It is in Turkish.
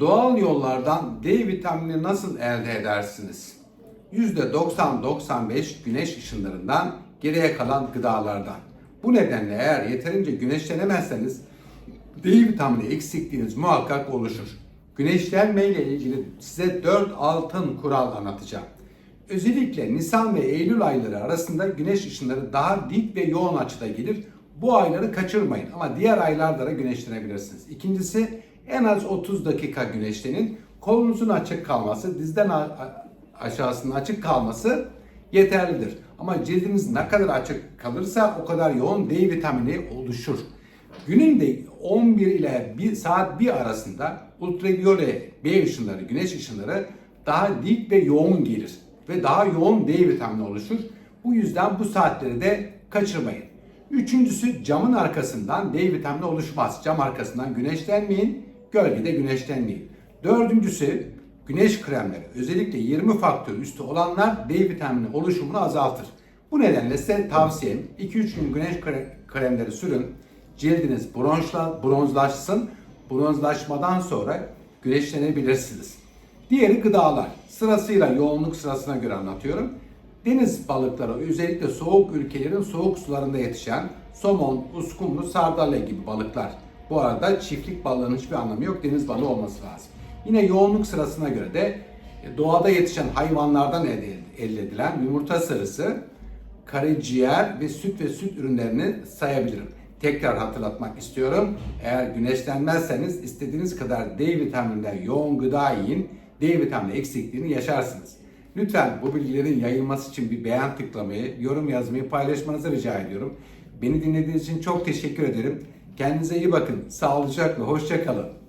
Doğal yollardan D vitamini nasıl elde edersiniz? %90-95 güneş ışınlarından geriye kalan gıdalardan. Bu nedenle eğer yeterince güneşlenemezseniz D vitamini eksikliğiniz muhakkak oluşur. Güneşlenme ile ilgili size 4 altın kural anlatacağım. Özellikle Nisan ve Eylül ayları arasında güneş ışınları daha dik ve yoğun açıda gelir. Bu ayları kaçırmayın ama diğer aylarda da güneşlenebilirsiniz. İkincisi en az 30 dakika güneşlenin. Kolunuzun açık kalması, dizden aşağısının açık kalması yeterlidir. Ama cildiniz ne kadar açık kalırsa o kadar yoğun D vitamini oluşur. Günün de 11 ile 1 saat 1 arasında ultraviyole B ışınları, güneş ışınları daha dik ve yoğun gelir ve daha yoğun D vitamini oluşur. Bu yüzden bu saatleri de kaçırmayın. Üçüncüsü camın arkasından D vitamini oluşmaz. Cam arkasından güneşlenmeyin, gölgede güneşlenmeyin. Dördüncüsü güneş kremleri. Özellikle 20 faktör üstü olanlar D vitamini oluşumunu azaltır. Bu nedenle size tavsiyem 2-3 gün güneş kre- kremleri sürün. Cildiniz bronzla, bronzlaşsın. Bronzlaşmadan sonra güneşlenebilirsiniz. Diğeri gıdalar. Sırasıyla yoğunluk sırasına göre anlatıyorum. Deniz balıkları özellikle soğuk ülkelerin soğuk sularında yetişen somon, uskumru, sardalya gibi balıklar. Bu arada çiftlik balığının hiçbir anlamı yok. Deniz balığı olması lazım. Yine yoğunluk sırasına göre de e, doğada yetişen hayvanlardan elde, edilen yumurta sarısı, karaciğer ve süt ve süt ürünlerini sayabilirim. Tekrar hatırlatmak istiyorum. Eğer güneşlenmezseniz istediğiniz kadar D vitamininden yoğun gıda yiyin. D vitamini eksikliğini yaşarsınız. Lütfen bu bilgilerin yayılması için bir beğen tıklamayı, yorum yazmayı, paylaşmanızı rica ediyorum. Beni dinlediğiniz için çok teşekkür ederim. Kendinize iyi bakın. Sağlıcakla, hoşça kalın.